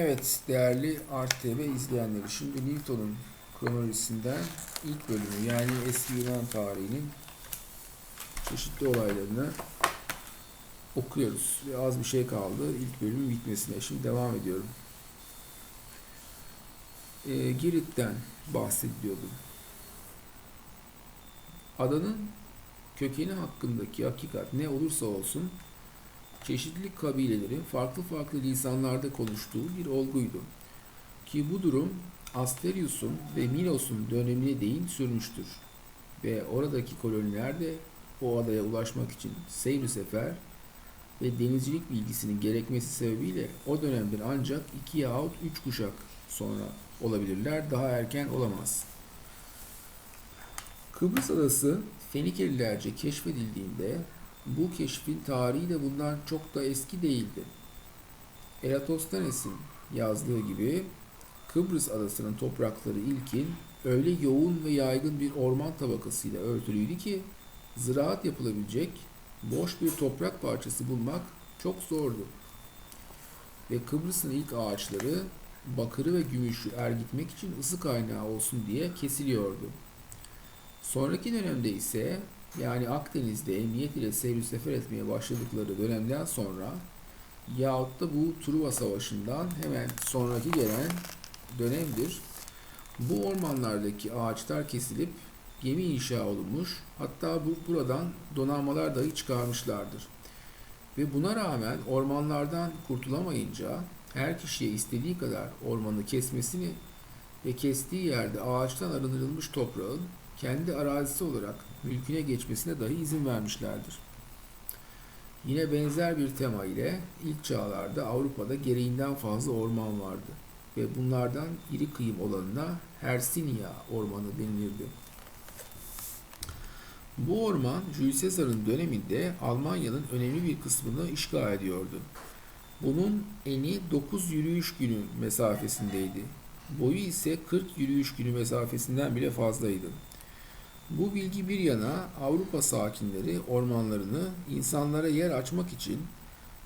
Evet değerli Art TV izleyenleri şimdi Newton'un kronolojisinden ilk bölümü yani eski Yunan tarihinin çeşitli olaylarını okuyoruz. Ve az bir şey kaldı ilk bölümün bitmesine. Şimdi devam ediyorum. Ee, Girit'ten bahsediyordum. Adanın kökeni hakkındaki hakikat ne olursa olsun çeşitli kabilelerin farklı farklı lisanlarda konuştuğu bir olguydu. Ki bu durum Asterius'un ve Minos'un dönemine değin sürmüştür. Ve oradaki koloniler de o adaya ulaşmak için seyir sefer ve denizcilik bilgisinin gerekmesi sebebiyle o dönemden ancak iki yahut üç kuşak sonra olabilirler. Daha erken olamaz. Kıbrıs adası Fenikelilerce keşfedildiğinde bu keşfin tarihi de bundan çok da eski değildi. Eratosthenes'in yazdığı gibi Kıbrıs adasının toprakları ilkin öyle yoğun ve yaygın bir orman tabakasıyla örtülüydü ki ziraat yapılabilecek boş bir toprak parçası bulmak çok zordu. Ve Kıbrıs'ın ilk ağaçları bakırı ve gümüşü ergitmek için ısı kaynağı olsun diye kesiliyordu. Sonraki dönemde ise yani Akdeniz'de emniyet ile seyir sefer etmeye başladıkları dönemden sonra yahut da bu Truva Savaşı'ndan hemen sonraki gelen dönemdir. Bu ormanlardaki ağaçlar kesilip gemi inşa olunmuş. Hatta bu buradan donanmalar dahi çıkarmışlardır. Ve buna rağmen ormanlardan kurtulamayınca her kişiye istediği kadar ormanı kesmesini ve kestiği yerde ağaçtan arındırılmış toprağın kendi arazisi olarak mülküne geçmesine dahi izin vermişlerdir. Yine benzer bir tema ile ilk çağlarda Avrupa'da gereğinden fazla orman vardı ve bunlardan iri kıyım olanına Hersinia ormanı denilirdi. Bu orman Jules Caesar'ın döneminde Almanya'nın önemli bir kısmını işgal ediyordu. Bunun eni 9 yürüyüş günü mesafesindeydi. Boyu ise 40 yürüyüş günü mesafesinden bile fazlaydı. Bu bilgi bir yana Avrupa sakinleri ormanlarını insanlara yer açmak için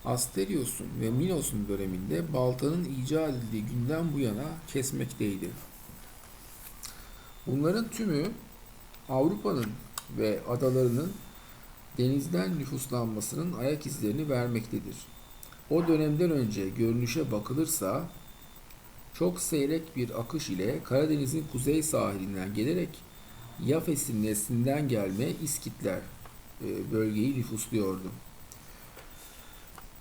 Asterios'un ve Minos'un döneminde baltanın icat edildiği günden bu yana kesmekteydi. Bunların tümü Avrupa'nın ve adalarının denizden nüfuslanmasının ayak izlerini vermektedir. O dönemden önce görünüşe bakılırsa çok seyrek bir akış ile Karadeniz'in kuzey sahilinden gelerek Yafes'in neslinden gelme İskitler e, bölgeyi nüfusluyordu.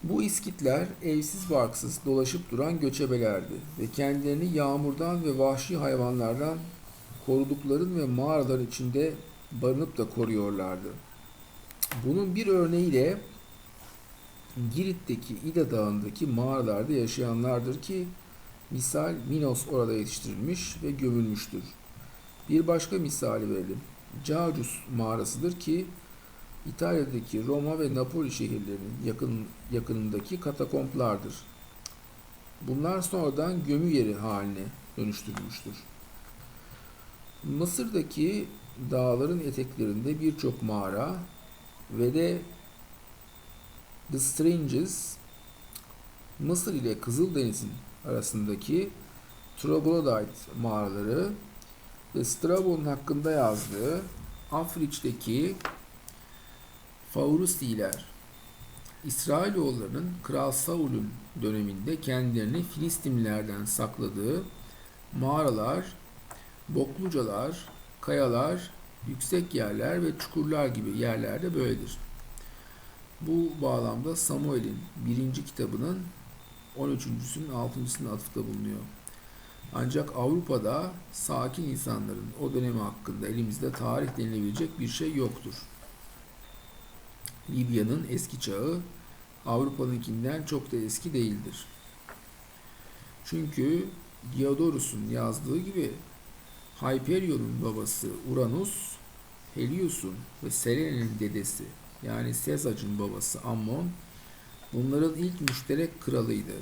Bu İskitler evsiz barksız dolaşıp duran göçebelerdi ve kendilerini yağmurdan ve vahşi hayvanlardan korudukların ve mağaralar içinde barınıp da koruyorlardı. Bunun bir örneğiyle Girit'teki İda Dağı'ndaki mağaralarda yaşayanlardır ki misal Minos orada yetiştirilmiş ve gömülmüştür. Bir başka misali verelim. Cacus mağarasıdır ki İtalya'daki Roma ve Napoli şehirlerinin yakın, yakınındaki katakomplardır. Bunlar sonradan gömü yeri haline dönüştürülmüştür. Mısır'daki dağların eteklerinde birçok mağara ve de The Stranges Mısır ile Kızıldeniz'in arasındaki Troglodyte mağaraları Strabo'nun hakkında yazdığı Afriç'teki Faurusiler İsrailoğullarının Kral Saul'un döneminde kendilerini Filistinlilerden sakladığı mağaralar, boklucalar, kayalar, yüksek yerler ve çukurlar gibi yerlerde böyledir. Bu bağlamda Samuel'in birinci kitabının 13.sünün 6.sına atıfta bulunuyor. Ancak Avrupa'da sakin insanların o dönemi hakkında elimizde tarih denilebilecek bir şey yoktur. Libya'nın eski çağı Avrupa'nınkinden çok da eski değildir. Çünkü Diodorus'un yazdığı gibi Hyperion'un babası Uranus, Helios'un ve Serene'nin dedesi yani Sezac'ın babası Ammon bunların ilk müşterek kralıydı.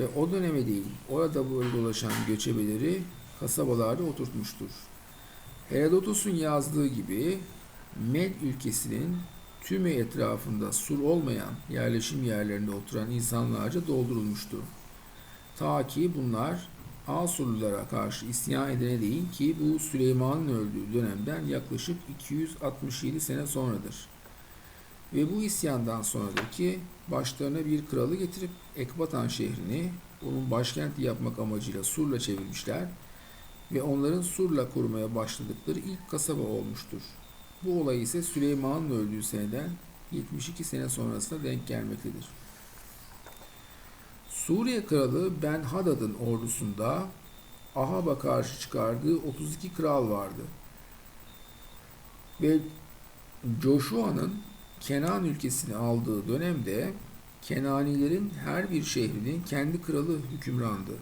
Ve o döneme değil, orada böyle dolaşan göçebeleri kasabalarda oturtmuştur. Herodotos'un yazdığı gibi Med ülkesinin tümü etrafında sur olmayan yerleşim yerlerinde oturan insanlarca doldurulmuştu. Ta ki bunlar Asurlulara karşı isyan edene değin ki bu Süleyman'ın öldüğü dönemden yaklaşık 267 sene sonradır. Ve bu isyandan sonraki başlarına bir kralı getirip Ekbatan şehrini onun başkenti yapmak amacıyla Sur'la çevirmişler ve onların Sur'la korumaya başladıkları ilk kasaba olmuştur. Bu olay ise Süleyman'ın öldüğü seneden 72 sene sonrasına denk gelmektedir. Suriye kralı Ben Hadad'ın ordusunda Ahab'a karşı çıkardığı 32 kral vardı. Ve Joshua'nın Kenan ülkesini aldığı dönemde Kenanilerin her bir şehrinin kendi kralı hükümrandı.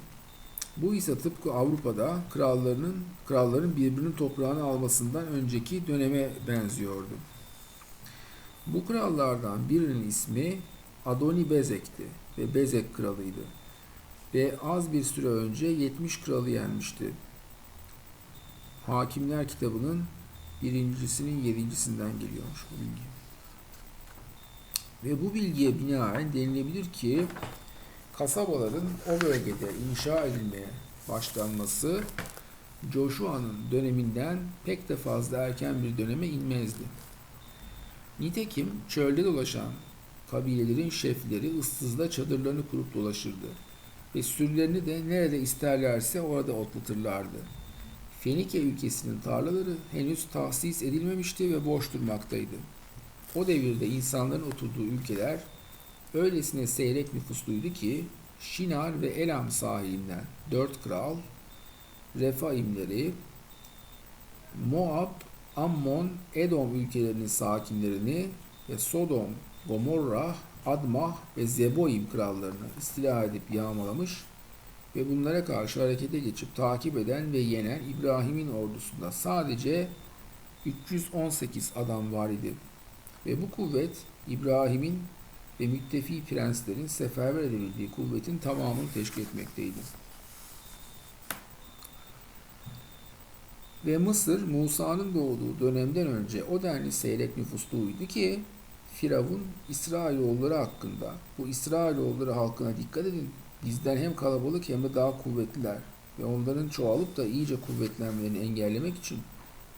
Bu ise tıpkı Avrupa'da krallarının kralların birbirinin toprağını almasından önceki döneme benziyordu. Bu krallardan birinin ismi Adoni Bezek'ti ve Bezek kralıydı. Ve az bir süre önce 70 kralı yenmişti. Hakimler kitabının birincisinin yedincisinden geliyormuş bu bilgi. Ve bu bilgiye binaen denilebilir ki kasabaların o bölgede inşa edilmeye başlanması Joshua'nın döneminden pek de fazla erken bir döneme inmezdi. Nitekim çölde dolaşan kabilelerin şefleri ıssızda çadırlarını kurup dolaşırdı ve sürülerini de nerede isterlerse orada otlatırlardı. Fenike ülkesinin tarlaları henüz tahsis edilmemişti ve boş durmaktaydı. O devirde insanların oturduğu ülkeler öylesine seyrek nüfusluydu ki Şinar ve Elam sahilinden dört kral, Refaimleri, Moab, Ammon, Edom ülkelerinin sakinlerini ve Sodom, Gomorra, Admah ve Zeboim krallarını istila edip yağmalamış ve bunlara karşı harekete geçip takip eden ve yenen İbrahim'in ordusunda sadece 318 adam var idi. Ve bu kuvvet İbrahim'in ve müttefi prenslerin seferber edildiği kuvvetin tamamını teşkil etmekteydi. Ve Mısır Musa'nın doğduğu dönemden önce o denli seyrek nüfusluydu ki Firavun İsrailoğulları hakkında bu İsrailoğulları halkına dikkat edin bizden hem kalabalık hem de daha kuvvetliler ve onların çoğalıp da iyice kuvvetlenmelerini engellemek için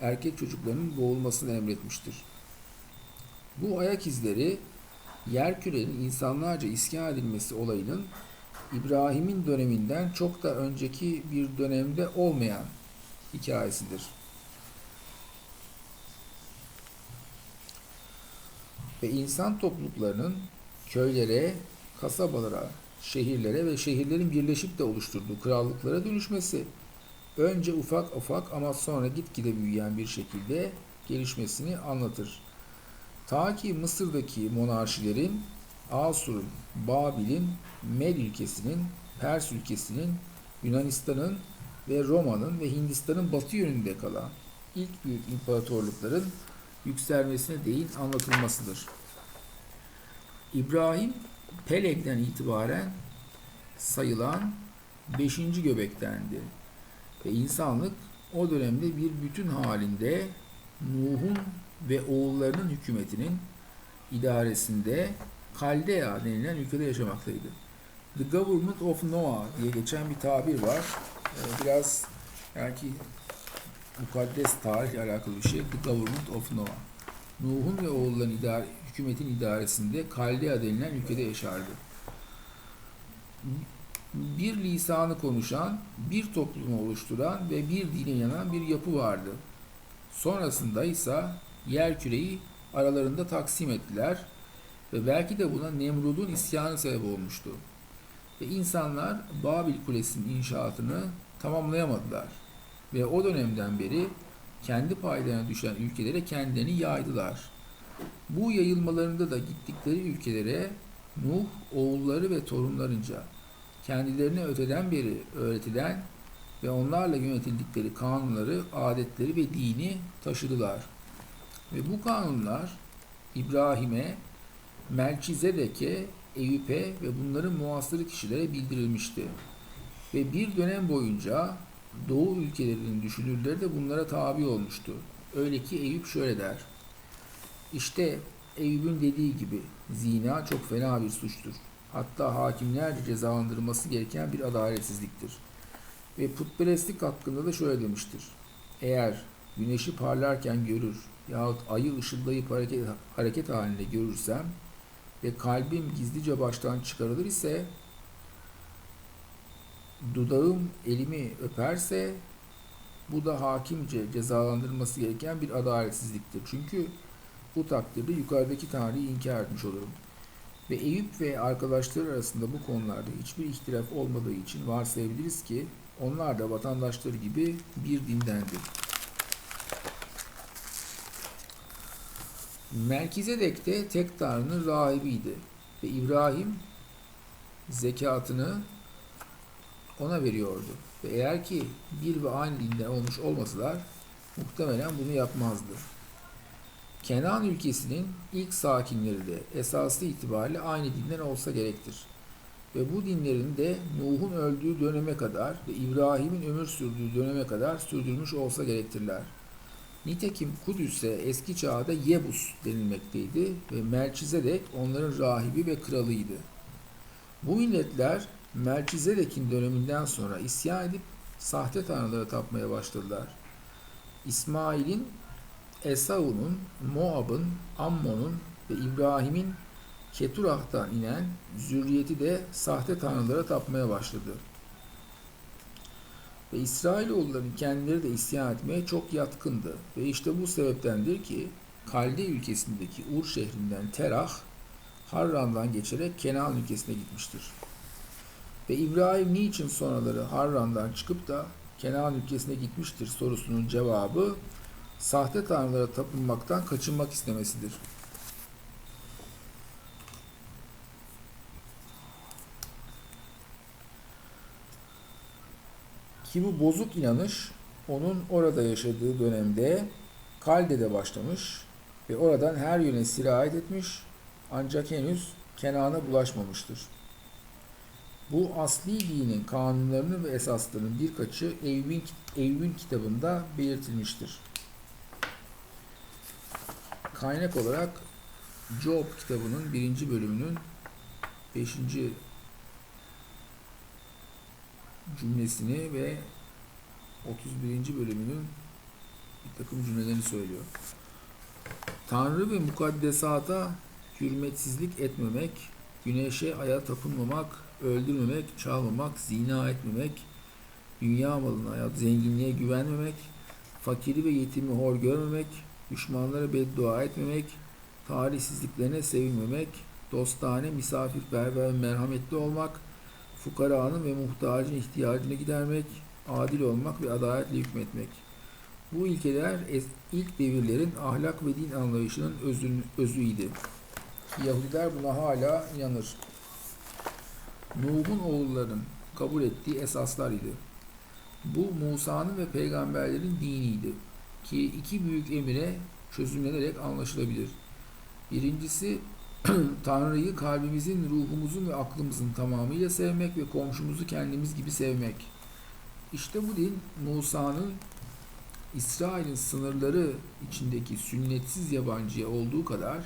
erkek çocuklarının boğulmasını emretmiştir. Bu ayak izleri yer kürenin insanlarca iskan edilmesi olayının İbrahim'in döneminden çok da önceki bir dönemde olmayan hikayesidir. Ve insan topluluklarının köylere, kasabalara, şehirlere ve şehirlerin birleşip de oluşturduğu krallıklara dönüşmesi önce ufak ufak ama sonra gitgide büyüyen bir şekilde gelişmesini anlatır. Ta ki Mısır'daki monarşilerin Asur'un, Babil'in, Med ülkesinin, Pers ülkesinin, Yunanistan'ın ve Roma'nın ve Hindistan'ın batı yönünde kalan ilk büyük imparatorlukların yükselmesine değin anlatılmasıdır. İbrahim Peleg'den itibaren sayılan 5. göbektendi ve insanlık o dönemde bir bütün halinde Nuh'un ve oğullarının hükümetinin idaresinde Kaldea denilen ülkede yaşamaktaydı. The Government of Noah diye geçen bir tabir var. Ee, biraz belki mukaddes tarihle alakalı bir şey. The Government of Noah. Nuh'un ve oğulların idare, hükümetin idaresinde Kaldea denilen ülkede yaşardı. Bir lisanı konuşan, bir toplumu oluşturan ve bir dine inanan bir yapı vardı. Sonrasında ise yer küreyi aralarında taksim ettiler ve belki de buna Nemrud'un isyanı sebep olmuştu. Ve insanlar Babil Kulesi'nin inşaatını tamamlayamadılar. Ve o dönemden beri kendi paylarına düşen ülkelere kendilerini yaydılar. Bu yayılmalarında da gittikleri ülkelere Nuh oğulları ve torunlarınca kendilerine öteden beri öğretilen ve onlarla yönetildikleri kanunları, adetleri ve dini taşıdılar. Ve bu kanunlar İbrahim'e, Melçizedek'e, Eyüp'e ve bunların muhasırı kişilere bildirilmişti. Ve bir dönem boyunca Doğu ülkelerinin düşünürleri de bunlara tabi olmuştu. Öyle ki Eyüp şöyle der. İşte Eyüp'ün dediği gibi zina çok fena bir suçtur. hatta hakimlerce cezalandırılması gereken bir adaletsizliktir. Ve putperestlik hakkında da şöyle demiştir. Eğer güneşi parlarken görür yahut ayı ışıldayıp hareket, hareket halinde görürsem ve kalbim gizlice baştan çıkarılır ise dudağım elimi öperse bu da hakimce cezalandırılması gereken bir adaletsizliktir. Çünkü bu takdirde yukarıdaki tarihi inkar etmiş olurum. Ve Eyüp ve arkadaşları arasında bu konularda hiçbir ihtilaf olmadığı için varsayabiliriz ki onlar da vatandaşları gibi bir dindendir. Melkizedek de tek tanrının rahibiydi ve İbrahim zekatını ona veriyordu. Ve eğer ki bir ve aynı dinden olmuş olmasalar muhtemelen bunu yapmazdı. Kenan ülkesinin ilk sakinleri de esaslı itibariyle aynı dinden olsa gerektir. Ve bu dinlerin de Nuh'un öldüğü döneme kadar ve İbrahim'in ömür sürdüğü döneme kadar sürdürmüş olsa gerektirler. Nitekim Kudüs'e eski çağda Yebus denilmekteydi ve Melçizedek onların rahibi ve kralıydı. Bu milletler Melçizedek'in döneminden sonra isyan edip sahte tanrılara tapmaya başladılar. İsmail'in, Esau'nun, Moab'ın, Ammon'un ve İbrahim'in Keturah'tan inen zürriyeti de sahte tanrılara tapmaya başladı. Ve İsrailoğulların kendileri de isyan etmeye çok yatkındı. Ve işte bu sebeptendir ki Kalde ülkesindeki Ur şehrinden Terah, Harran'dan geçerek Kenan ülkesine gitmiştir. Ve İbrahim niçin sonraları Harran'dan çıkıp da Kenan ülkesine gitmiştir sorusunun cevabı sahte tanrılara tapınmaktan kaçınmak istemesidir. Ki bu bozuk inanış onun orada yaşadığı dönemde Kalde'de başlamış ve oradan her yöne sirayet etmiş ancak henüz Kenan'a bulaşmamıştır. Bu asli dinin kanunlarının ve esaslarının birkaçı Eyüp'ün Eyüp'ün kitabında belirtilmiştir. Kaynak olarak Job kitabının birinci bölümünün beşinci cümlesini ve 31. bölümünün bir takım cümlelerini söylüyor. Tanrı ve mukaddesata hürmetsizlik etmemek, güneşe aya tapınmamak, öldürmemek, çalmamak, zina etmemek, dünya malına ya zenginliğe güvenmemek, fakiri ve yetimi hor görmemek, düşmanlara beddua etmemek, talihsizliklerine sevinmemek, dostane, misafirperver ve merhametli olmak, fukaranın ve muhtacın ihtiyacını gidermek, adil olmak ve adaletle hükmetmek. Bu ilkeler ilk devirlerin ahlak ve din anlayışının özün, özüydi. Yahudiler buna hala inanır. Nuh'un oğullarının kabul ettiği esaslar idi. Bu Musa'nın ve peygamberlerin diniydi. Ki iki büyük emire çözümlenerek anlaşılabilir. Birincisi Tanrı'yı kalbimizin, ruhumuzun ve aklımızın tamamıyla sevmek ve komşumuzu kendimiz gibi sevmek. İşte bu din Musa'nın İsrail'in sınırları içindeki sünnetsiz yabancıya olduğu kadar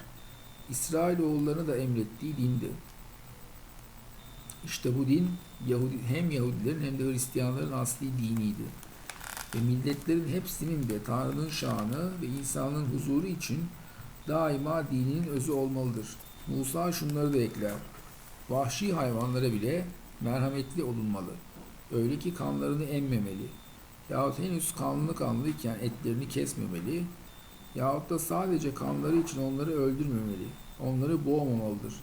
İsrailoğullarına da emrettiği dindi. İşte bu din Yahudi, hem Yahudilerin hem de Hristiyanların asli diniydi. Ve milletlerin hepsinin de Tanrı'nın şanı ve insanın huzuru için daima dininin özü olmalıdır. Musa şunları da ekler. Vahşi hayvanlara bile merhametli olunmalı. Öyle ki kanlarını emmemeli. Yahut henüz kanlı kanlıyken etlerini kesmemeli. Yahut da sadece kanları için onları öldürmemeli. Onları boğmamalıdır.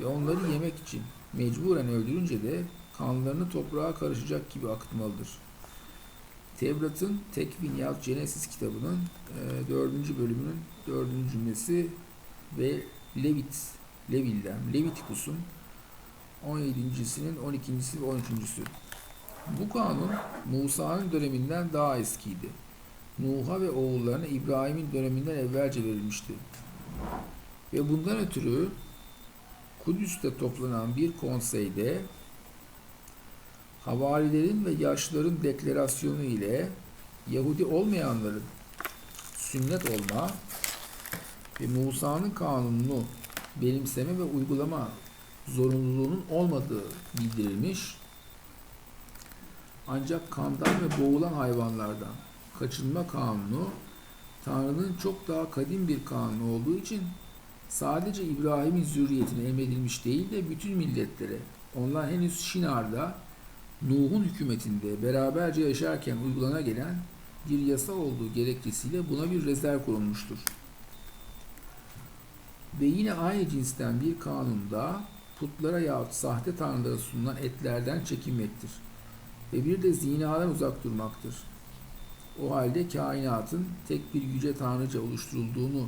Ve onları yemek için mecburen öldürünce de kanlarını toprağa karışacak gibi akıtmalıdır. Tevrat'ın Tekvin yahut Genesis kitabının e, 4. bölümünün 4. cümlesi ve Levit, Levil'den, Levitikus'un 17.sinin 12.si ve 13.sü. Bu kanun Musa'nın döneminden daha eskiydi. Nuh'a ve oğullarına İbrahim'in döneminden evvelce verilmişti. Ve bundan ötürü Kudüs'te toplanan bir konseyde havarilerin ve yaşlıların deklarasyonu ile Yahudi olmayanların sünnet olma ve Musa'nın kanununu benimseme ve uygulama zorunluluğunun olmadığı bildirilmiş. Ancak kandan ve boğulan hayvanlardan kaçınma kanunu Tanrı'nın çok daha kadim bir kanunu olduğu için sadece İbrahim'in zürriyetine emredilmiş değil de bütün milletlere, onlar henüz Şinar'da Nuh'un hükümetinde beraberce yaşarken uygulana gelen bir yasa olduğu gerekçesiyle buna bir rezerv konulmuştur. Ve yine aynı cinsten bir kanunda putlara yahut sahte tanrılara sunulan etlerden çekinmektir. Ve bir de zinadan uzak durmaktır. O halde kainatın tek bir yüce tanrıca oluşturulduğunu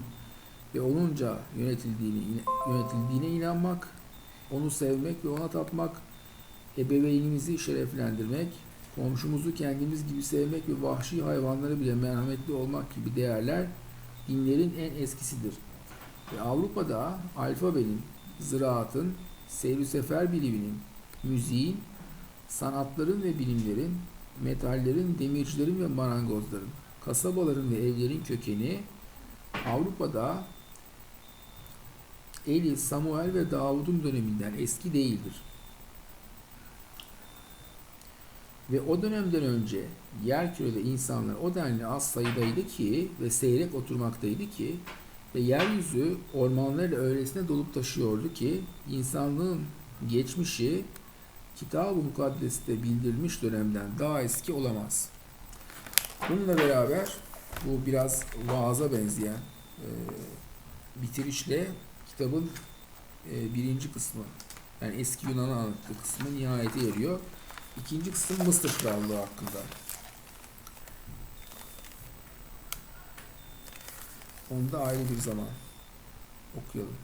ve onunca yönetildiğini, yönetildiğine inanmak, onu sevmek ve ona tapmak, ebeveynimizi şereflendirmek, komşumuzu kendimiz gibi sevmek ve vahşi hayvanlara bile merhametli olmak gibi değerler dinlerin en eskisidir. Ve Avrupa'da alfabenin, ziraatın, seyri sefer biliminin, müziğin, sanatların ve bilimlerin, metallerin, demircilerin ve marangozların, kasabaların ve evlerin kökeni Avrupa'da Eli, Samuel ve Davud'un döneminden eski değildir. Ve o dönemden önce yerkürede insanlar o denli az sayıdaydı ki ve seyrek oturmaktaydı ki ve yeryüzü ormanlarla öylesine dolup taşıyordu ki insanlığın geçmişi Kitab-ı Mukaddes'te bildirilmiş dönemden daha eski olamaz. Bununla beraber bu biraz vaaza benzeyen e, bitirişle kitabın e, birinci kısmı yani eski Yunan'ı anlattığı kısmı nihayete eriyor. İkinci kısım Mısır Krallığı hakkında. Onu da ayrı bir zaman okuyalım.